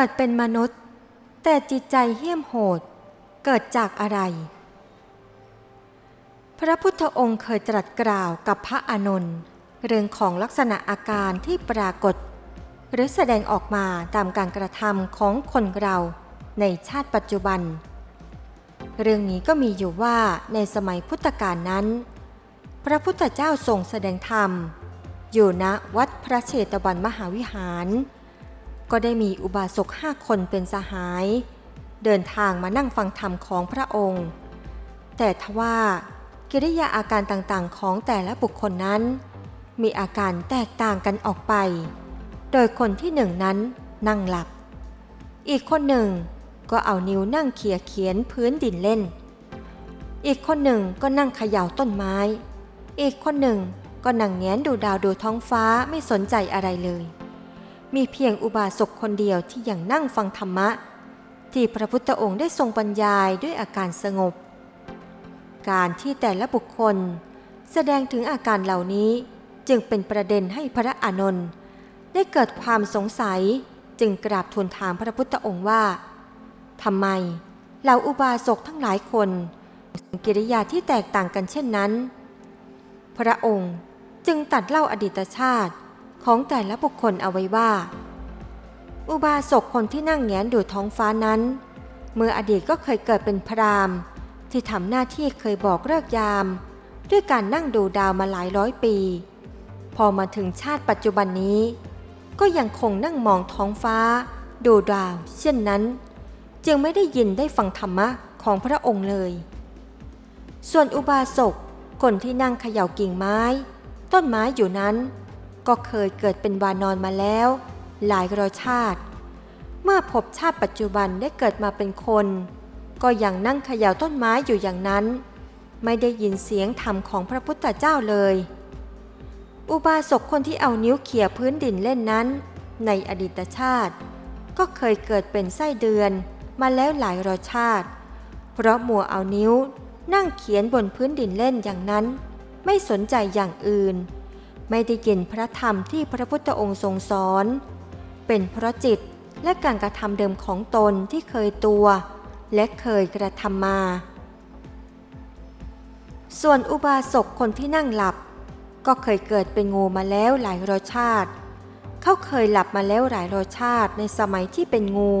เกิดเป็นมนุษย์ แต่จิตใจเหี้ยมโหด เกิดจากอะไร พระพุทธองค์เคยตรัสกล่าวกับพระอานนท์เรื่องของลักษณะอาการที่ปรากฏ หรือแสดงออกมาตามการกระทำของคนเราในชาติปัจจุบัน เรื่องนี้ก็มีอยู่ว่าในสมัยพุทธกาลนั้น พระพุทธเจ้าทรงแสดงธรรม อยู่ณวัดพระเชตวันมหาวิหาร ก็ได้มีอุบาสกห้าคนเป็นสหาย เดินทางมานั่งฟังธรรมของพระองค์ แต่ทว่ากิริยาอาการต่างๆของแต่ละบุคคลนั้น มีอาการแตกต่างกันออกไป โดยคนที่หนึ่งนั้นนั่งหลับ อีกคนหนึ่งก็เอานิ้วนั่งเขี่ยเขียนพื้นดินเล่น อีกคนหนึ่งก็นั่งเขย่าต้นไม้ อีกคนหนึ่งก็นั่งแงนดูดาวดูท้องฟ้าไม่สนใจอะไรเลย มีเพียงอุบาสกคนเดียวที่ยังนั่งฟังธรรมะ ที่พระพุทธองค์ได้ทรงบรรยายด้วยอาการสงบ การที่แต่ละบุคคล แสดงถึงอาการเหล่านี้จึงเป็นประเด็นให้พระอานนท์ได้เกิดความสงสัยจึงกราบทูลถามพระพุทธองค์ว่าทำไมเหล่าอุบาสกทั้งหลายคนกิริยาที่แตกต่างกันเช่นนั้น พระองค์จึงตัดเล่าอดีตชาติ ของแต่ละบุคคลเอาไว้ว่า อุบาสกคนที่นั่งแงนดูท้องฟ้านั้น เมื่ออดีตก็เคยเกิดเป็นพราหมณ์ที่ทำหน้าที่เคยบอกเลิกยาม ด้วยการนั่งดูดาวมาหลายร้อยปี พอมาถึงชาติปัจจุบันนี้ ก็ยังคงนั่งมองท้องฟ้า ดูดาว เช่นนั้น จึงไม่ได้ยินได้ฟังธรรมะของพระองค์เลย ส่วนอุบาสกคนที่นั่งเขย่ากิ่งไม้ ต้นไม้อยู่นั้น ก็เคยเกิดเป็นวานอนมาแล้ว หลายร้อยชาติ เมื่อพบชาติปัจจุบันได้เกิดมาเป็นคน ก็ยังนั่งเขย่าต้นไม้อยู่อย่างนั้น ไม่ได้ยินเสียงธรรมของพระพุทธเจ้าเลย อุบาสกคนที่เอานิ้วเขี่ยพื้นดินเล่นนั้น ในอดีตชาติ ก็เคยเกิดเป็นไส้เดือนมาแล้วหลายร้อยชาติ เพราะมัวเอานิ้วนั่งเขียนบนพื้นดินเล่นอย่างนั้น ไม่สนใจอย่างอื่น ไม่ได้ยินพระธรรมที่พระพุทธองค์ทรงสอน เป็นเพราะจิตและการกระทำเดิมของตนที่เคยตัว และเคยกระทำมา ส่วนอุบาสกคนที่นั่งหลับ ก็เคยเกิดเป็นงูมาแล้วหลายร้อยชาติ เขาเคยหลับมาแล้วหลายร้อยชาติในสมัยที่เป็นงู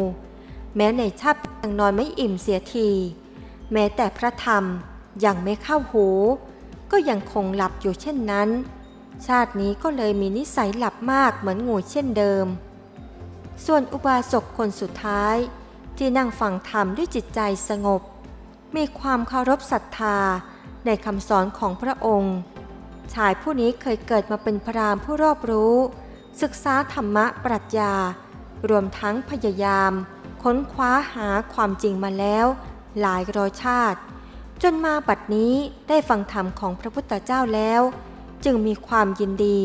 แม้ในชาติยังนอนไม่อิ่มเสียที แม้แต่พระธรรมยังไม่เข้าหู ก็ยังคงหลับอยู่เช่นนั้น ชาตินี้ก็เลยมีนิสัยหลับมากเหมือนงูเช่นเดิม ส่วนอุบาสกคนสุดท้ายที่นั่งฟังธรรมด้วยจิตใจสงบ มีความเคารพศรัทธาในคำสอนของพระองค์ ชายผู้นี้เคยเกิดมาเป็นพรามผู้รอบรู้ ศึกษาธรรมะปรัชญา รวมทั้งพยายาม ค้นคว้าหาความจริงมาแล้ว หลายร้อยชาติ จนมาบัดนี้ได้ฟังธรรมของพระพุทธเจ้าแล้ว จึงมีความยินดี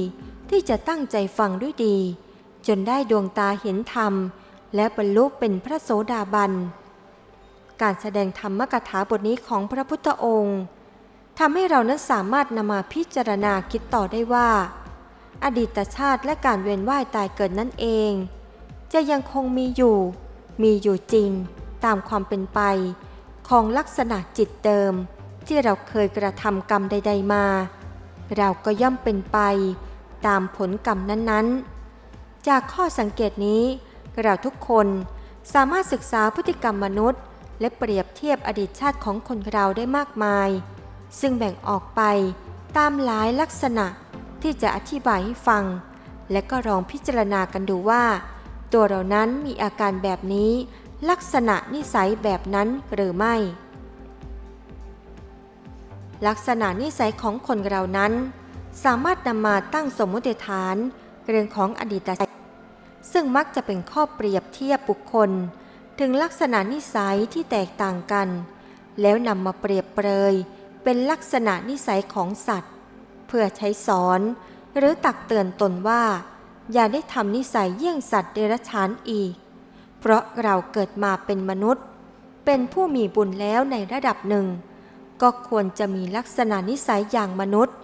ที่จะตั้งใจฟังด้วยดี จนได้ดวงตาเห็นธรรม และบรรลุเป็นพระโสดาบัน การแสดงธรรมกถาบทนี้ของพระพุทธองค์ทำให้เรานั้นสามารถนำมาพิจารณาคิดต่อได้ว่า อดีตชาติและการเวียนว่ายตายเกิดนั่นเอง จะยังคงมีอยู่ มีอยู่จริง ตามความเป็นไป ของลักษณะจิตเดิม ที่เราเคยกระทำกรรมใด ๆมา เราก็ย่อมเป็นไป ตามผลกรรมนั้นๆ จากข้อสังเกตนี้ เราทุกคนสามารถศึกษาพฤติกรรมมนุษย์ และเปรียบเทียบอดีตชาติของคนเราได้มากมาย ซึ่งแบ่งออกไปตามหลายลักษณะที่จะอธิบายให้ฟัง และก็ลองพิจารณากันดูว่า ตัวเรานั้นมีอาการแบบนี้ ลักษณะนิสัยแบบนั้นหรือไม่ ลักษณะนิสัยของคนเรานั้น สามารถนำมาตั้งสมมติฐาน เรื่องของอดีตชาติซึ่งมักจะเป็นข้อเปรียบเทียบบุคคล ถึงลักษณะนิสัยที่แตกต่างกัน แล้วนำมาเปรียบเปรย เป็นลักษณะนิสัยของสัตว์ เพื่อใช้สอน หรือตักเตือนตนว่า อย่าได้ทำนิสัยเยี่ยงสัตว์เดรัจฉานอีก เพราะเราเกิดมาเป็นมนุษย์ เป็นผู้มีบุญแล้วในระดับหนึ่ง ก็ควรจะมีลักษณะนิสัยอย่างมนุษย์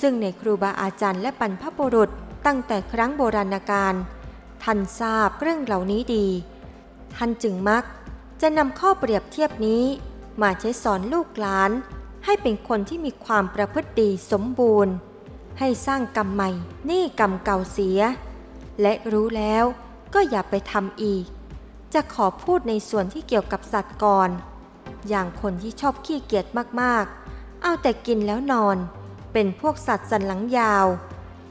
ซึ่งในครูบาอาจารย์และบรรพบุรุษตั้งแต่ครั้งโบราณกาลท่านทราบเรื่องเหล่านี้ดี ท่านจึงมักจะนำข้อเปรียบเทียบนี้ มาใช้สอนลูกหลาน ให้เป็นคนที่มีความประพฤติดีสมบูรณ์ ให้สร้างกรรมใหม่หนี่กรรมเก่าเสีย และรู้แล้วก็อย่าไปทำอีก จะขอพูดในส่วนที่เกี่ยวกับสัตว์ก่อน อย่างคนที่ชอบขี้เกียจมากๆ เอาแต่กินแล้วนอน เป็นพวกสัตว์สันหลังยาว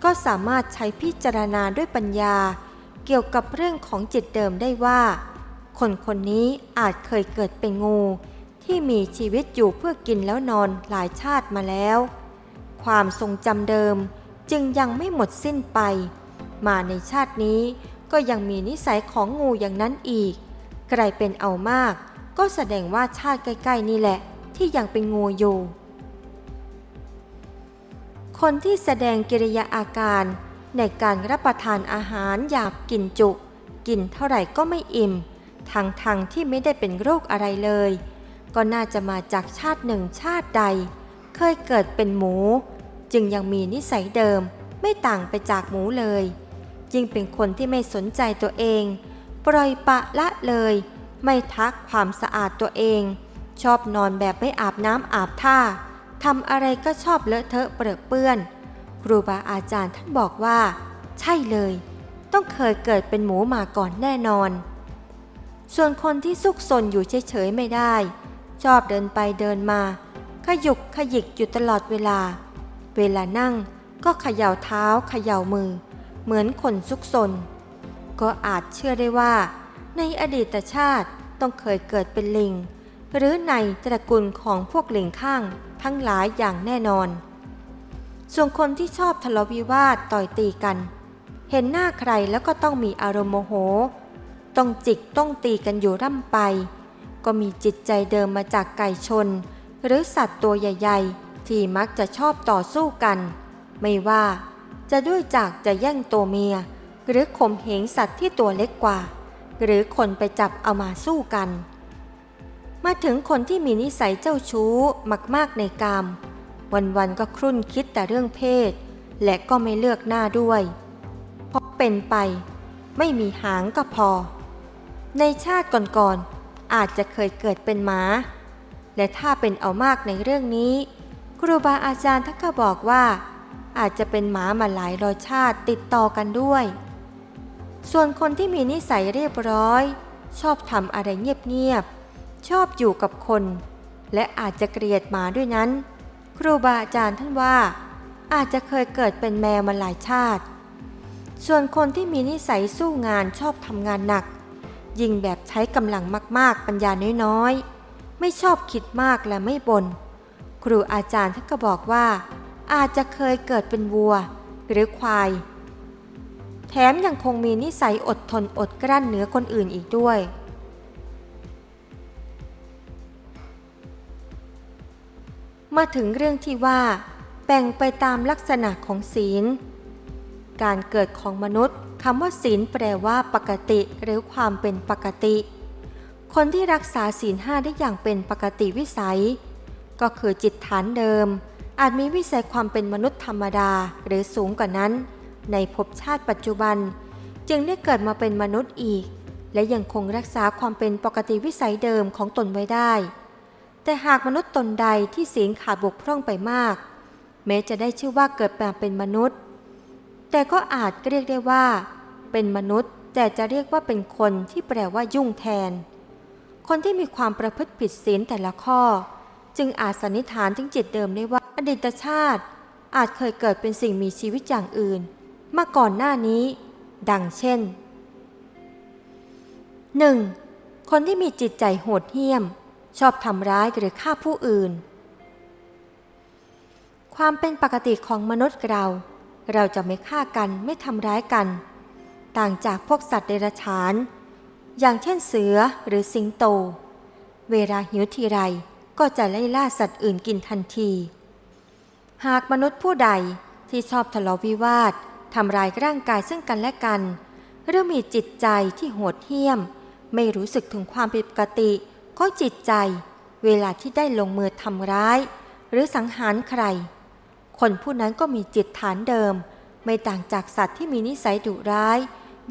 ก็สามารถใช้พิจารณาด้วยปัญญา เกี่ยวกับเรื่องของจิตเดิมได้ว่า คนคนนี้อาจเคยเกิดเป็นงู ที่มีชีวิตอยู่เพื่อกินแล้วนอนหลายชาติมาแล้ว ความทรงจำเดิมจึงยังไม่หมดสิ้นไป มาในชาตินี้ก็ยังมีนิสัยของงูอย่างนั้นอีก ใครเป็นเอามาก ก็แสดงว่าชาติใกล้ๆนี่แหละที่ยังเป็นงูอยู่ คนที่แสดงกิริยาอาการในการรับประทานอาหารอยากกินจุ กินเท่าไหร่ก็ไม่อิ่มทางทางๆที่ไม่ได้เป็นโรคอะไรเลย ก็น่าจะมาจากชาติหนึ่งชาติใด เคยเกิดเป็นหมู จึงยังมีนิสัยเดิมไม่ต่างไปจากหมูเลย ยิ่งเป็นคนที่ไม่สนใจตัวเอง ปล่อยปะละเลย ไม่ทักความสะอาดตัวเอง ชอบนอนแบบไม่อาบน้ำอาบท่าทำอะไรก็ชอบเลอะเทอะเปรอะเปื้อน ครูบาอาจารย์ท่านบอกว่า ใช่เลย ต้องเคยเกิดเป็นหมูมาก่อนแน่นอน ส่วนคนที่ซุกซนอยู่เฉยๆไม่ได้ ชอบเดินไปเดินมา ขยุกขยิกอยู่ตลอดเวลา เวลานั่งก็เขย่าเท้าเขย่ามือ เหมือนคนซุกซน ก็อาจเชื่อได้ว่า ในอดีตชาติต้องเคยเกิดเป็นลิง หรือในตระกูลของพวกลิงข้างทั้งหลายอย่างแน่นอน ส่วนคนที่ชอบทะเลาะวิวาทต่อยตีกัน เห็นหน้าใครแล้วก็ต้องมีอารมณ์โมโห ต้องจิกต้องตีกันอยู่ร่ำไป ก็มีจิตใจเดิมมาจากไก่ชน หรือสัตว์ตัวใหญ่ๆ ที่มักจะชอบต่อสู้กัน ไม่ว่าจะด้วยจากจะแย่งตัวเมีย หรือข่มเหงสัตว์ที่ตัวเล็กกว่า หรือคนไปจับเอามาสู้กัน มาถึงคนที่มีนิสัยเจ้าชู้มากๆในกาม วันๆก็ครุ่นคิดแต่เรื่องเพศ และก็ไม่เลือกหน้าด้วยเพราะเป็นไป ไม่มีหางก็พอ ในชาติก่อนๆอาจจะเคยเกิดเป็นหมา และถ้าเป็นเอามากในเรื่องนี้ ครูบาอาจารย์ท่านก็บอกว่า อาจจะเป็นหมามาหลายร้อยชาติติดต่อกันด้วย ส่วนคนที่มีนิสัยเรียบร้อย ชอบทำอะไรเงียบๆ ชอบอยู่กับคน และอาจจะเกลียดหมาด้วยนั้น ครูบาอาจารย์ท่านว่า อาจจะเคยเกิดเป็นแมวมาหลายชาติ ส่วนคนที่มีนิสัยสู้งานชอบทำงานหนัก ยิงแบบใช้กำลังมากๆ ปัญญาน้อยๆ ไม่ชอบคิดมากและไม่บน่น ครูอาจารย์ท่านก็บอกว่า อาจจะเคยเกิดเป็นวัว หรือควาย แถมยังคงมีนิสัยอดทนอดกลั้นเหนือคนอื่นอีกด้วย มาถึงเรื่องที่ว่า แบ่งไปตามลักษณะของศีล การเกิดของมนุษย์คำว่าศีลแปลว่าปกติหรือความเป็นปกติ คนที่รักษาศีลห้าได้อย่างเป็นปกติวิสัย ก็คือจิตฐานเดิม อาจมีวิสัยความเป็นมนุษย์ธรรมดาหรือสูงกว่านั้น ในภพชาติปัจจุบัน จึงได้เกิดมาเป็นมนุษย์อีก และยังคงรักษาความเป็นปกติวิสัยเดิมของตนไว้ได้ แต่หากมนุษย์ตนใดที่ศีลขาดบกพร่องไปมาก แม้จะได้ชื่อว่าเกิดมาเป็นมนุษย์ แต่ก็อาจเรียกได้ว่า เป็นมนุษย์แต่จะเรียกว่าเป็นคนที่แปลว่ายุ่งแทน คนที่มีความประพฤติผิดศีลแต่ละข้อ จึงอาจสันนิษฐานถึงจิตเดิมได้ว่าอดีตชาติอาจเคยเกิดเป็นสิ่งมีชีวิตอย่างอื่น มาก่อนหน้านี้ ดังเช่น 1. คนที่มีจิตใจโหดเหี้ยม ชอบทำร้ายหรือฆ่าผู้อื่น ความเป็นปกติของมนุษย์เรา เราจะไม่ฆ่ากันไม่ทำร้ายกัน ต่างจากพวกสัตว์เดรัจฉาน อย่างเช่นเสือหรือสิงโต เวลาหิวทีไรก็จะไล่ล่าสัตว์อื่นกินทันที หากมนุษย์ผู้ใดที่ชอบทะเลาะวิวาท ทำร้ายร่างกายซึ่งกันและกันหรือมีจิตใจที่โหดเหี้ยม ไม่รู้สึกถึงความผิดปกติของจิตใจ เวลาที่ได้ลงมือทำร้าย หรือสังหารใคร คนผู้นั้นก็มีจิตฐานเดิม ไม่ต่างจากสัตว์ที่มีนิสัยดุร้าย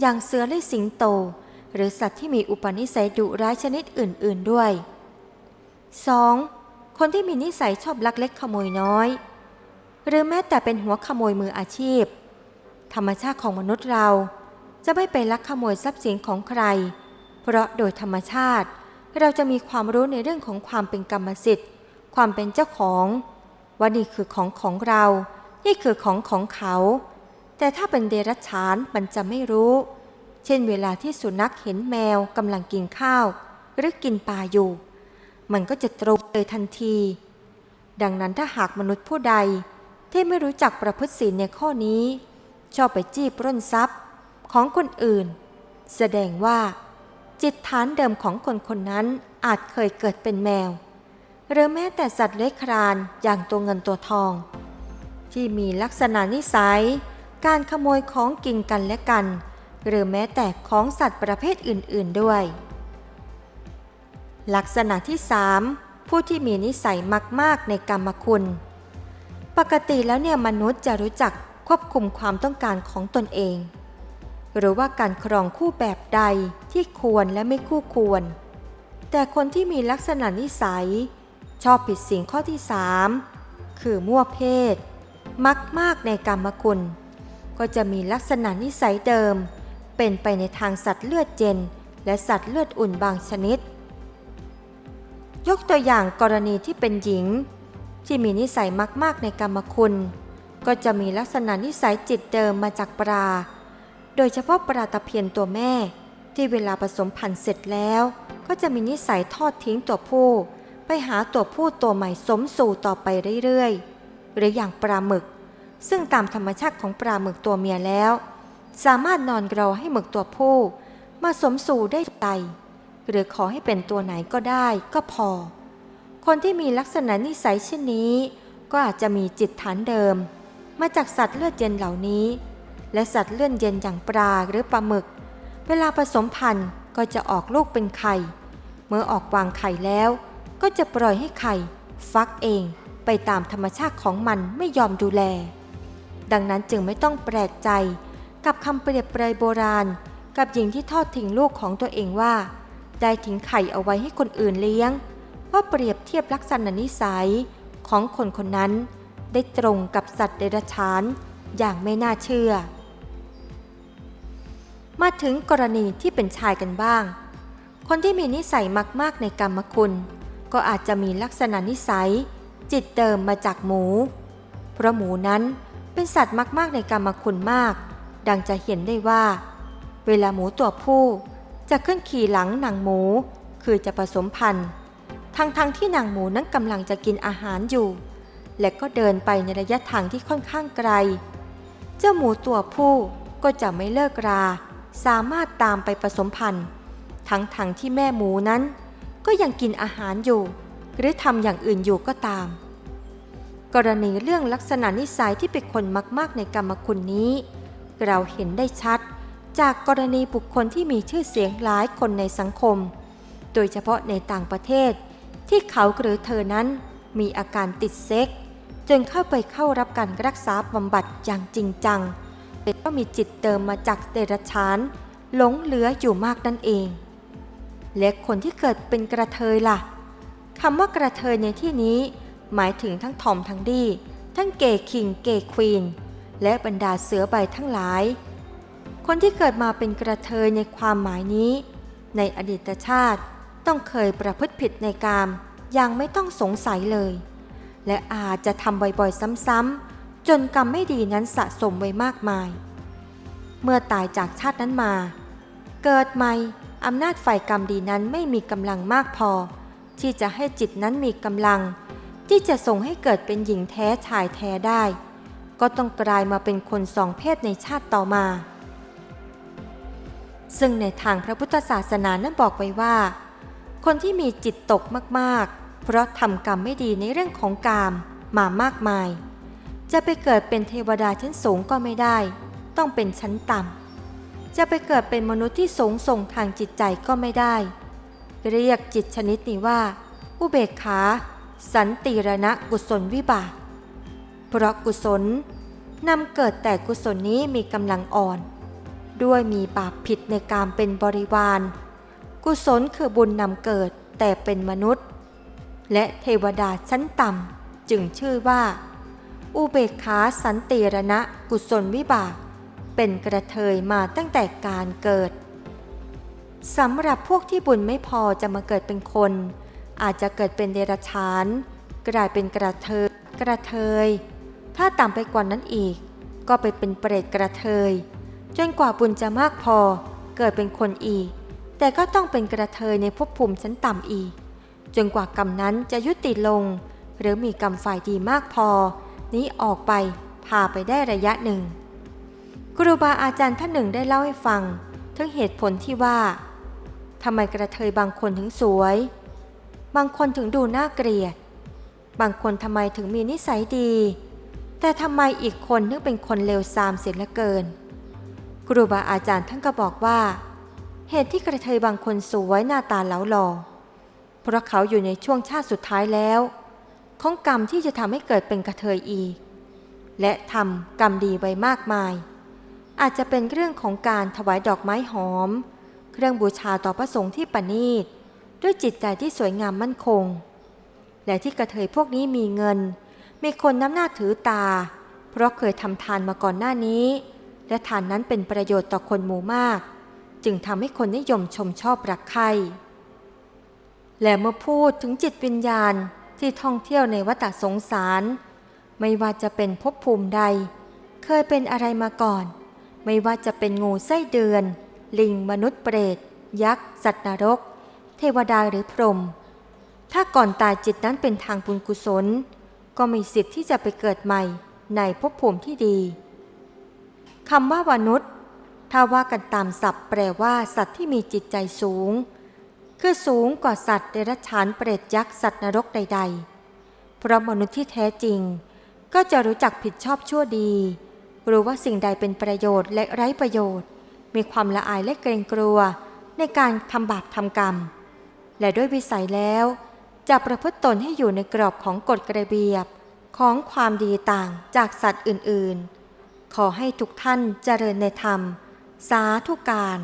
อย่างเสือและสิงโต หรือสัตว์ที่มีอุปนิสัยดุร้ายชนิดอื่น ๆด้วย 2. คนที่มีนิสัยชอบลักเล็กขโมยน้อย หรือแม้แต่เป็นหัวขโมยมืออาชีพ ธรรมชาติของมนุษย์เรา จะไม่ไปลักขโมยทรัพย์สินของใคร เพราะโดยธรรมชาติ เราจะมีความรู้ในเรื่องของความเป็นกรรมสิทธิ์ ความเป็นเจ้าของว่านี่คือของของเรา นี่คือของของเขา แต่ถ้าเป็นเดรัจฉานมันจะไม่รู้ เช่นเวลาที่สุนัขเห็นแมวกำลังกินข้าว หรือกินปลาอยู่ มันก็จะตรงเลยทันที ดังนั้นถ้าหากมนุษย์ผู้ใดที่ไม่รู้จักประพฤติศีลในข้อนี้ ชอบไปจี้ปล้นทรัพย์ของคนอื่น แสดงว่า จิตฐานเดิมของคนคนนั้นอาจเคยเกิดเป็นแมว หรือแม้แต่สัตว์เลื้อยคลานอย่างตัวเงินตัวทอง ที่มีลักษณะนิสัย การขโมยของกินกันและกัน หรือแม้แต่ของสัตว์ประเภทอื่น ๆด้วย ลักษณะที่ 3 ผู้ที่มีนิสัยมาก ๆ ในกรรมคุณ ปกติแล้วเนี่ยมนุษย์จะรู้จัก ควบคุมความต้องการของตนเอง หรือว่าการครองคู่แบบใดที่ควรและไม่คู่ควร แต่คนที่มีลักษณะนิสัย ชอบผิดสิ่งข้อที่ 3 คือมั่วเพศ มักมากในกรรมคุณ ก็จะมีลักษณะนิสัยเดิม เป็นไปในทางสัตว์เลือดเย็นและสัตว์เลือดอุ่นบางชนิด ยกตัวอย่างกรณีที่เป็นหญิง ที่มีนิสัยมักมากในกรรมคุณ ก็จะมีลักษณะนิสัยจิตเดิมมาจากปลา โดยเฉพาะปลาตะเพียนตัวแม่ ที่เวลาผสมพันธุ์เสร็จแล้ว ก็จะมีนิสัยทอดทิ้งตัวผู้ ไปหาตัวผู้ตัวใหม่สมสู่ต่อไปเรื่อยๆ หรืออย่างปลาหมึก ซึ่งตามธรรมชาติของปลาหมึกตัวเมียแล้ว สามารถนอนรอให้หมึกตัวผู้ มาสมสู่ได้ใจหรือขอให้เป็นตัวไหนก็ได้ก็พอ คนที่มีลักษณะนิสัยเช่นนี้ ก็อาจจะมีจิตฐานเดิม มาจากสัตว์เลือดเย็นเหล่านี้ และสัตว์เลือดเย็นอย่างปลาหรือปลาหมึก เวลาผสมพันธุ์ก็จะออกลูกเป็นไข่ เมื่อออกวางไข่แล้ว ก็จะปล่อยให้ไข่ฟักเองไปตามธรรมชาติของมันไม่ยอมดูแล ดังนั้นจึงไม่ต้องแปลกใจกับคำเปรียบเปรยโบราณ กับหญิงที่ทอดทิ้งลูกของตัวเองว่า ได้ทิ้งไข่เอาไว้ให้คนอื่นเลี้ยงว่าเปรียบเทียบลักษณะนิสัยของคนคนนั้น ได้ตรงกับสัตว์เดรัจฉานอย่างไม่น่าเชื่อ มาถึงกรณีที่เป็นชายกันบ้าง คนที่มีนิสัยมากๆในกรรมคุณ ก็อาจจะมีลักษณะนิสัย จิตเดิมมาจากหมู เพราะหมูนั้นเป็นสัตว์มากๆในกรรมคุณมาก ดังจะเห็นได้ว่า เวลาหมูตัวผู้จะขึ้นขี่หลังนางหมู คือจะผสมพันธุ์ ทั้งๆทที่นางหมูนั้นกำลังจะกินอาหารอยู่ และก็เดินไปในระยะทางที่ค่อนข้างไกล เจ้าหมูตัวผู้ก็จะไม่เลิกรา สามารถตามไปผสมพันธุ์ ทั้งๆทที่แม่หมูนั้น ก็ยังกินอาหารอยู่ หรือทำอย่างอื่นอยู่ก็ตาม กรณีเรื่องลักษณะนิสัยที่เป็นคนมาก ๆ ในกรรมคุณนี้ เราเห็นได้ชัด จากกรณีบุคคลที่มีชื่อเสียงหลายคนในสังคม โดยเฉพาะในต่างประเทศที่เขาหรือเธอนั้นมีอาการติดเซ็ก จนเข้าไปเข้ารับการรักษาบำบัดอย่างจริงจังแต่ก็มีจิตเติมมาจากเดรัจฉานหลงเหลืออยู่มากนั่นเอง และคนที่เกิดเป็นกระเทยล่ะคำว่ากระเทยในที่นี้ หมายถึงทั้งทอมทั้งดีทั้งเกย์คิงเกย์ควีนและบรรดาเสือใบทั้งหลาย คนที่เกิดมาเป็นกระเทยในความหมายนี้ ในอดีตชาติต้องเคยประพฤติผิดในกามอย่างไม่ต้องสงสัยเลย และอาจจะทำบ่อยๆซ้ำๆจนกรรมไม่ดีนั้นสะสมไว้มากมาย เมื่อตายจากชาตินั้นมา เกิดใหม่อำนาจฝ่ายกรรมดีนั้นไม่มีกำลังมากพอ ที่จะให้จิตนั้นมีกำลัง ที่จะส่งให้เกิดเป็นหญิงแท้ชายแท้ได้ ก็ต้องกลายมาเป็นคนสองเพศในชาติต่อมา ซึ่งในทางพระพุทธศาสนานั้นบอกไว้ว่า คนที่มีจิตตกมากๆ เพราะทำกรรมไม่ดีในเรื่องของกามมามากมาย จะไปเกิดเป็นเทวดาชั้นสูงก็ไม่ได้ ต้องเป็นชั้นต่ำ จะไปเกิดเป็นมนุษย์ที่สูงส่งทางจิตใจก็ไม่ได้ เรียกจิตชนิดนี้ว่า อุเบกขา สันติรณะกุศลวิบาก เพราะกุศลนำเกิดแต่กุศลนี้มีกำลังอ่อน ด้วยมีบาปผิดในการเป็นบริวาร กุศลคือบุญนำเกิดแต่เป็นมนุษย์ และเทวดาชั้นต่ำจึงชื่อว่า อุเบกขาสันติรณะกุศลวิบาก เป็นกระเทยมาตั้งแต่การเกิดสำหรับพวกที่บุญไม่พอจะมาเกิดเป็นคน อาจจะเกิดเป็นเดรัจฉาน กลายเป็นกระเทยกระเทย ถ้าต่ำไปกว่านั้นอีก ก็ไปเป็นเปรตกระเทย จนกว่าบุญจะมากพอเกิดเป็นคนอีก แต่ก็ต้องเป็นกระเทยในภพภูมิชั้นต่ำอีก จนกว่ากรรมนั้นจะยุติลง หรือมีกรรมฝ่ายดีมากพอ นี้ออกไปพาไปได้ระยะหนึ่งครูบาอาจารย์ท่านหนึ่งได้เล่าให้ฟัง ถึงเหตุผลที่ว่าทำไมกระเทยบางคนถึงสวย บางคนถึงดูน่าเกลียด บางคนทำไมถึงมีนิสัยดี แต่ทำไมอีกคนนึกเป็นคนเลวทรามเสียเหลือเกิน ครูบาอาจารย์ท่านก็บอกว่า เหตุที่กระเทยบางคนสวยหน้าตาเหลาหล่อ เพราะเขาอยู่ในช่วงชาติสุดท้ายแล้ว ของกรรมที่จะทำให้เกิดเป็นกระเทยอีก และทำกรรมดีไว้มากมาย อาจจะเป็นเรื่องของการถวายดอกไม้หอม เครื่องบูชาต่อพระสงฆ์ที่ประณีต ด้วยจิตใจที่สวยงามมั่นคง และที่กระเทยพวกนี้มีเงิน มีคนน้ำหน้าถือตา เพราะเคยทำทานมาก่อนหน้านี้ และทานนั้นเป็นประโยชน์ต่อคนหมู่มาก จึงทำให้คนนิยมชมชอบรักใคร่ และเมื่อพูดถึงจิตวิญญาณที่ท่องเที่ยวในวัฏสงสาร ไม่ว่าจะเป็นภพภูมิใด เคยเป็นอะไรมาก่อน ไม่ว่าจะเป็นงูไส้เดือน ลิงมนุษย์เปรต ยักษ์ สัตว์นรก เทวดาหรือพรหมถ้าก่อนตายจิตนั้นเป็นทางบุญกุศล ก็มีสิทธิ์ที่จะไปเกิดใหม่ในภพภูมิที่ดีคำว่ามนุษย์ ถ้าว่ากันตามศัพท์แปลว่าสัตว์ที่มีจิตใจสูง คือสูงกว่าสัตว์เดรัจฉานเปรตยักษ์สัตว์นรกใด ๆ เพราะมนุษย์ที่แท้จริง ก็จะรู้จักผิดชอบชั่วดี รู้ว่าสิ่งใดเป็นประโยชน์และไร้ประโยชน์ มีความละอายและเกรงกลัว ในการทำบาปทำกรรม และด้วยวิสัยแล้ว จะประพฤติตนให้อยู่ในกรอบของกฎกระเบียบของความดีต่างจากสัตว์อื่นๆ ขอให้ทุกท่านเจริญในธรรม สาธุการ